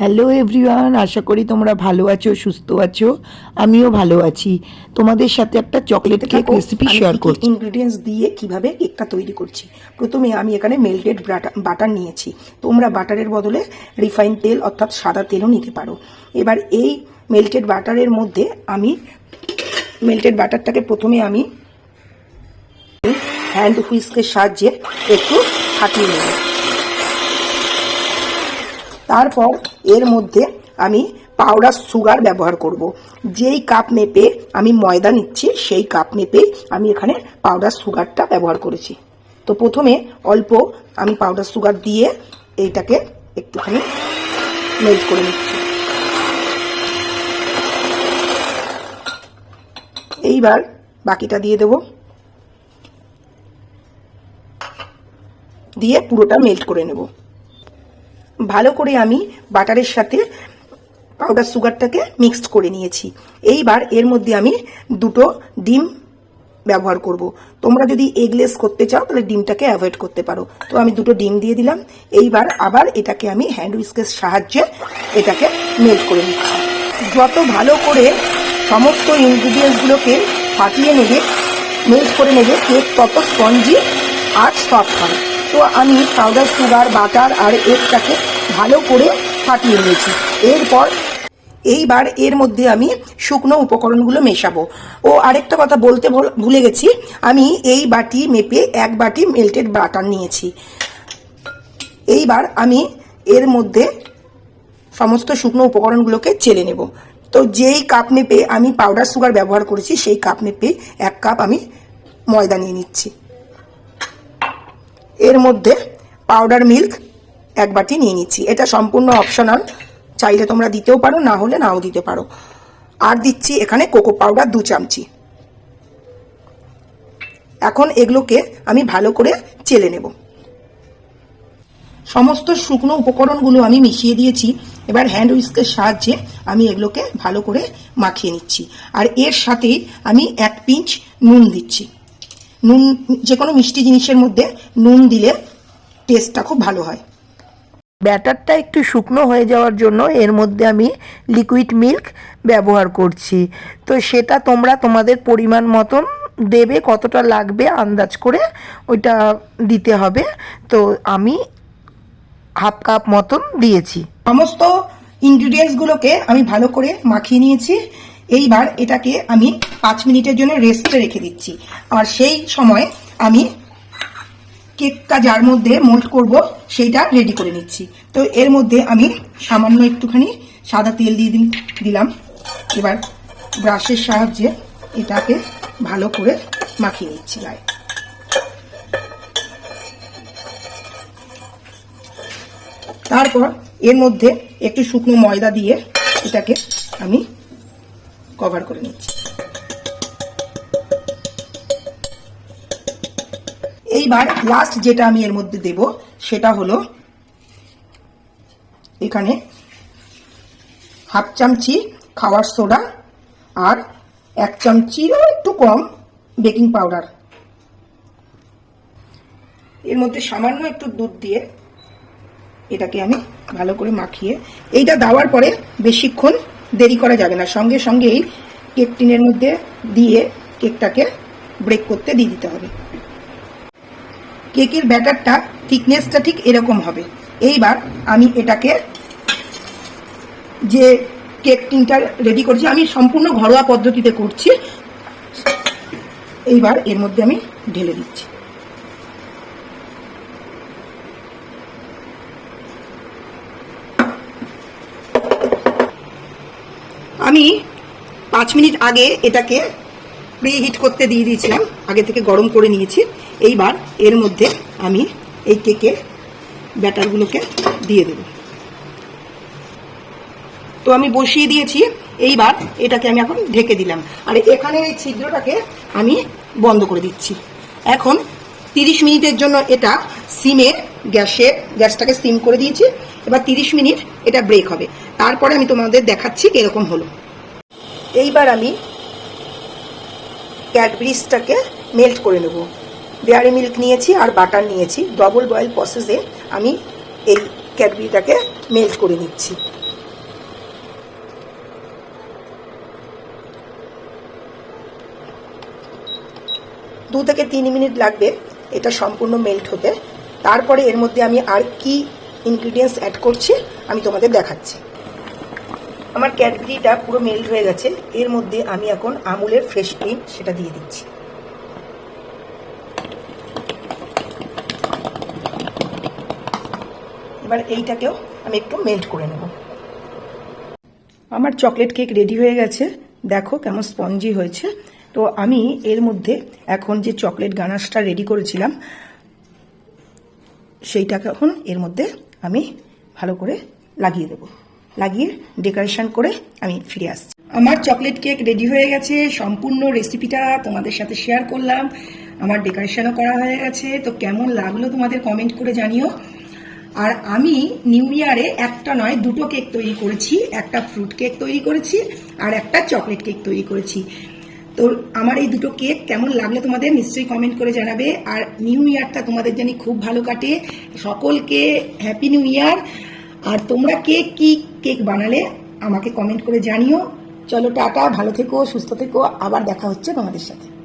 Hello everyone আশা করি তোমরা ভালো আছো সুস্থ আছো। আমিও ভালো আছি। তোমাদের সাথে একটা চকলেট কেক রেসিপি শেয়ার করছি। ইনগ্রিডিয়েন্টস দিয়ে কীভাবে কেকটা তৈরি করছি? প্রথমে আমি এখানে মেল্টেড বাটার নিয়েছি। তোমরা বাটারের বদলে রিফাইন তেল অর্থাৎ সাদা তেলও নিতে পারো। এবার এই মেল্টেড বাটারের মধ্যে আমি মেল্টেড বাটারটাকে প্রথমে আমি হ্যান্ড হুইস্কের সাহায্যে একটু ফাটিয়ে নেব। তারপর এর মধ্যে আমি পাউডার সুগার ব্যবহার করব। যেই কাপ মেপে আমি ময়দা নিচ্ছি, সেই কাপ মেপে আমি এখানে পাউডার সুগারটা ব্যবহার করেছি। তো প্রথমে অল্প আমি পাউডার সুগার দিয়ে এইটাকে একটুখানি মেল্ট করে নিচ্ছি। এইবার বাকিটা দিয়ে দেব। দিয়ে পুরোটা মেল্ট করে নেব। ভালো করে আমি বাটারের সাথে পাউডার সুগারটাকে মিক্সড করে নিয়েছি। এইবার এর মধ্যে আমি দুটো ডিম ব্যবহার করব। তোমরা যদি এগলেস করতে চাও, তাহলে ডিমটাকে অ্যাভয়েড করতে পারো। তো আমি দুটো ডিম দিয়ে দিলাম। এইবার আবার এটাকে আমি হ্যান্ড উইস্কের সাহায্যে এটাকে মেল্ট করে নিচ্ছি। যত ভালো করে সমস্ত ইনগ্রিডিয়েন্টসগুলোকে ফাটিয়ে নেবে মেল্ট করে নেবে কেক তত স্পঞ্জি আর সফট হবে। তো আমি পাউডার সুগার বাটার আর এগটাকে ভালো করে ফাটিয়ে নিয়েছি। এরপর এইবার এর মধ্যে আমি শুকনো উপকরণগুলো মেশাবো। ও আরেকটা কথা বলতে ভুলে গেছি, আমি এই বাটি মেপে এক বাটি মেল্টেড বাটার নিয়েছি। এইবার আমি এর মধ্যে সমস্ত শুকনো উপকরণগুলোকে চেলে নেব। তো যেই কাপ মেপে আমি পাউডার সুগার ব্যবহার করেছি, সেই কাপ মেপে এক কাপ আমি ময়দা নিয়ে নিচ্ছি। এর মধ্যে পাউডার মিল্ক এক বাটি নিয়ে নিচ্ছি। এটা সম্পূর্ণ অপশনাল চাইলে তোমরা দিতেও পারো, না হলে নাও দিতে পারো। আর দিচ্ছি এখানে কোকো পাউডার দু চামচি। এখন এগুলোকে আমি ভালো করে চেলে নেব। সমস্ত শুকনো উপকরণগুলো আমি মিশিয়ে দিয়েছি। এবার হ্যান্ড উইস্কের সাহায্যে আমি এগুলোকে ভালো করে মাখিয়ে নিচ্ছি। আর এর সাথেই আমি এক পিঞ্চ নুন দিচ্ছি। নুন, যে কোনো মিষ্টি জিনিসের মধ্যে নুন দিলে টেস্টটা খুব ভালো হয়। ব্যাটারটা একটু শুকনো হয়ে যাওয়ার জন্য এর মধ্যে আমি লিকুইড মিল্ক ব্যবহার করছি। তো সেটা তোমরা তোমাদের পরিমাণ মতন দেবে, কতটা লাগবে আন্দাজ করে ওইটা দিতে হবে। তো আমি হাফ কাপ মতন দিয়েছি। সমস্ত ইনগ্রিডিয়েন্টসগুলোকে আমি ভালো করে মাখিয়ে নিয়েছি। এইবার এটাকে আমি পাঁচ মিনিটের জন্য রেস্টে রেখে দিচ্ছি। আর সেই সময় আমি কেকটা যার মধ্যে মোল্ড করব। সেইটা রেডি করে নিচ্ছি। তো এর মধ্যে আমি সামান্য একটুখানি সাদা তেল দিয়ে দিলাম। এবার ব্রাশের সাহায্যে এটাকে ভালো করে মাখিয়ে নিচ্ছি গায়ে। তারপর এর মধ্যে একটু শুকনো ময়দা দিয়ে এটাকে আমি কভার করে নিচ্ছি। এইবার লাস্ট যেটা আমি এর মধ্যে দেব সেটা হলো এখানে হাফ চামচি খাওয়ার সোডা আর এক চামচিরও একটু কম বেকিং পাউডার। এর মধ্যে সামান্য একটু দুধ দিয়ে এটাকে আমি ভালো করে মাখিয়ে, এইটা দেওয়ার পরে বেশিক্ষণ দেরি করা যাবে না। সঙ্গে সঙ্গেই কেক টিনের মধ্যে দিয়ে কেকটাকে ব্রেক করতে দিয়ে দিতে হবে। কেকের ব্যাটারটা থিকনেসটা ঠিক এরকম হবে। এইবার আমি এটাকে যে কেক টিনটা রেডি করছি, আমি সম্পূর্ণ ঘরোয়া পদ্ধতিতে করছি। এইবার এর মধ্যে আমি ঢেলে দিচ্ছি। আমি পাঁচ মিনিট আগে এটাকে প্রি হিট করতে দিয়ে দিয়েছিলাম, আগে থেকে গরম করে নিয়েছি। এইবার এর মধ্যে আমি এই কেকে ব্যাটারগুলোকে দিয়ে দেব। তো আমি বসিয়ে দিয়েছি, এইবার এটাকে আমি এখন ঢেকে দিলাম। আর এখানে এই ছিদ্রটাকে আমি বন্ধ করে দিচ্ছি। এখন তিরিশ মিনিটের জন্য এটা সিমে গ্যাসে, গ্যাসটাকে সিম করে দিয়েছি। এবার তিরিশ মিনিট এটা ব্রেক হবে। তারপরে আমি তোমাদের দেখাচ্ছি কীরকম হলো। এইবার আমি ক্যাডবেরিজটাকে মেল্ট করে নেব। ডেয়ারি মিল্ক নিয়েছি আর বাটার নিয়েছি। ডবল বয়েল প্রসেসে আমি এই ক্যাডবেরিটাকে মেল্ট করে নিচ্ছি। দু থেকে তিন মিনিট লাগবে এটা সম্পূর্ণ মেল্ট হতে। তারপরে এর মধ্যে আমি আর কি ইনগ্রিডিয়েন্টস অ্যাড করছি আমি তোমাদের দেখাচ্ছি। আমার ক্যাডবেরিটা পুরো মেল্ট হয়ে গেছে। এর মধ্যে আমি এখন আমুলের ফ্রেশ ক্রিম সেটা দিয়ে দিচ্ছি। এবার এইটাকেও আমি একটু মেল্ট করে নেব। আমার চকলেট কেক রেডি হয়ে গেছে। দেখো কেমন স্পঞ্জি হয়েছে। তো আমি এর মধ্যে এখন যে চকলেট গানাশটা রেডি করেছিলাম, সেইটাকে এখন এর মধ্যে আমি ভালো করে লাগিয়ে দেব। লাগিয়ে ডেকোরেশন করে আমি ফিরে আসছি। আমার চকলেট কেক রেডি হয়ে গেছে, সম্পূর্ণ রেসিপিটা তোমাদের সাথে শেয়ার করলাম। আমার ডেকোরেশনও করা হয়ে গেছে, তো কেমন লাগল তোমাদের কমেন্ট করে জানিও। আর আমি নিউ ইয়ারে একটা নয়, দুটো কেক তৈরি করেছি, একটা ফ্রুট কেক তৈরি করেছি আর একটা চকলেট কেক তৈরি করেছি। তো আমার এই দুটো কেক কেমন লাগল তোমাদের নিশ্চয়ই কমেন্ট করে জানাবে। আর নিউ ইয়ারটা তোমাদের জানি খুব ভালো কাটে। সকলকে হ্যাপি নিউ ইয়ার আর তোমরা কে কি কেক বানালে আমাকে কমেন্ট করে জানিও। চলো টাটা, ভালো থেকো, সুস্থ থেকো, আবার দেখা হচ্ছে তোমাদের সাথে।